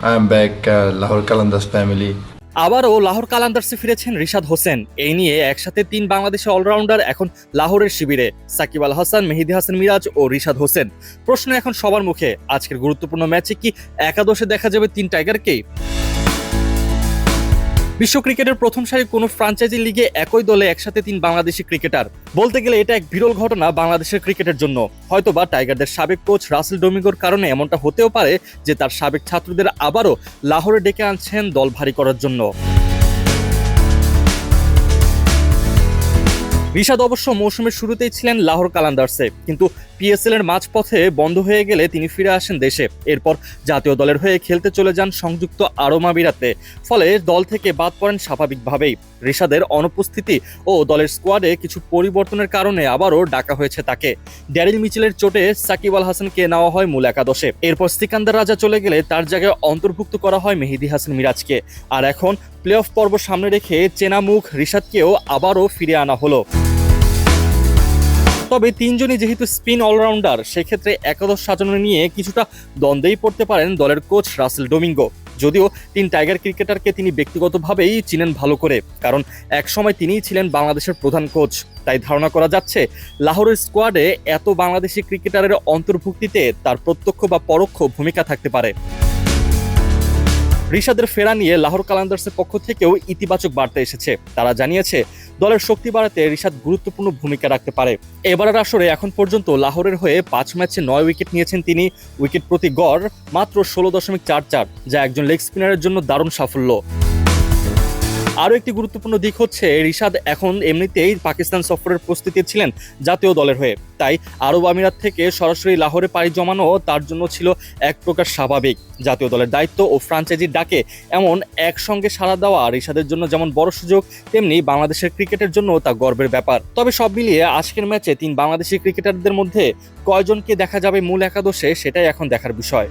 Uh, আবারও লাহোর কালান্দার্সে ফিরেছেন রিশাদ হোসেন। এই নিয়ে একসাথে তিন বাংলাদেশের অলরাউন্ডার এখন লাহোরের শিবিরে সাকিব আল হাসান মেহেদি হাসান মিরাজ ও রিশাদ হোসেন। প্রশ্ন এখন সবার মুখে। আজকের গুরুত্বপূর্ণ ম্যাচে কি একাদশে দেখা যাবে তিন টাইগারকেই? বিশ্ব ক্রিকেটের প্রথম সারি কোনো ফ্রাঞ্চাইজি লিগে একই দলে একসাথে তিন বাংলাদেশি ক্রিকেটার বলতে গেলে এটা এক বিরল ঘটনা বাংলাদেশের ক্রিকেটের জন্য। হয়তো বা টাইগারদের সাবেক কোচ রাসেল ডোমিগোর কারণে এমনটা হতেও পারে যে তার সাবেক ছাত্রদের আবারও লাহোরে ডেকে আনছেন দল ভারী করার জন্য। রিশাদ অবশ্য মৌসুমের শুরুতেই ছিলেন লাহোর কালান্দার্সে, কিন্তু পিএসএল এর মাঝপথে বন্ধ হয়ে গেলে তিনি ফিরে আসেন দেশে। এরপর জাতীয় দলের হয়ে খেলতে চলে যান সংযুক্ত আরব আমিরাতে, ফলে দল থেকে বাদ পড়েন স্বাভাবিকভাবেই। রিশাদের অনুপস্থিতি ও দলের স্কোয়াডে কিছু পরিবর্তনের কারণে আবারও ডাকা হয়েছে তাকে। ড্যারিল মিচেলের চোটে সাকিব আল হাসানকে নেওয়া হয় মূল একাদশে। এরপর সিকান্দার রাজা চলে গেলে তার জায়গায় অন্তর্ভুক্ত করা হয় মেহেদি হাসান মিরাজকে। আর এখন প্লে অফ পর্ব সামনে রেখে চেনা মুখ রিশাদকেও আবারও ফিরে আনা হলো। তবে তিনজনই যেহেতু স্পিন অলরাউন্ডার, সেক্ষেত্রে একাদশ সাজানো নিয়ে কিছুটা দ্বন্দ্বেই পড়তে পারেন দলের কোচ রাসেল ডোমিঙ্গো। যদিও তিন টাইগার ক্রিকেটারকে তিনি ব্যক্তিগতভাবেই চিনেন ভালো করে, কারণ একসময় তিনিই ছিলেন বাংলাদেশের প্রধান কোচ। তাই ধারণা করা যাচ্ছে, লাহোরের স্কোয়াডে এত বাংলাদেশি ক্রিকেটারের অন্তর্ভুক্তিতে তার প্রত্যক্ষ বা পরোক্ষ ভূমিকা থাকতে পারে। ঋষাদের ফেরা নিয়ে লাহোর কালান্দার্সের পক্ষ থেকেও ইতিবাচক বার্তা এসেছে। তারা জানিয়েছে দলের শক্তি বাড়াতে রিশাদ গুরুত্বপূর্ণ ভূমিকা রাখতে পারে। এবারের আসরে এখন পর্যন্ত লাহোরের হয়ে পাঁচ ম্যাচে নয় উইকেট নিয়েছেন তিনি। উইকেট প্রতি গড় মাত্র ষোলো দশমিক চার চার, যা একজন লেগ স্পিনারের জন্য দারুণ সাফল্য। আরও একটি গুরুত্বপূর্ণ দিক হচ্ছে, রিশাদ এখন এমনিতেই পাকিস্তান সফরের প্রস্তুতি ছিলেন জাতীয় দলের হয়ে। তাই আরব আমিরাত থেকে সরাসরি লাহোরে পাড়ি জমানো তার জন্য ছিল এক প্রকার স্বাভাবিক। জাতীয় দলের দায়িত্ব ও ফ্রাঞ্চাইজির ডাকে এমন একসঙ্গে সাড়া দেওয়া রিশাদের জন্য যেমন বড় সুযোগ, তেমনি বাংলাদেশের ক্রিকেটের জন্য তা গর্বের ব্যাপার। তবে সব মিলিয়ে আজকের ম্যাচে তিন বাংলাদেশি ক্রিকেটারদের মধ্যে কয়জনকে দেখা যাবে মূল একাদশে, সেটাই এখন দেখার বিষয়।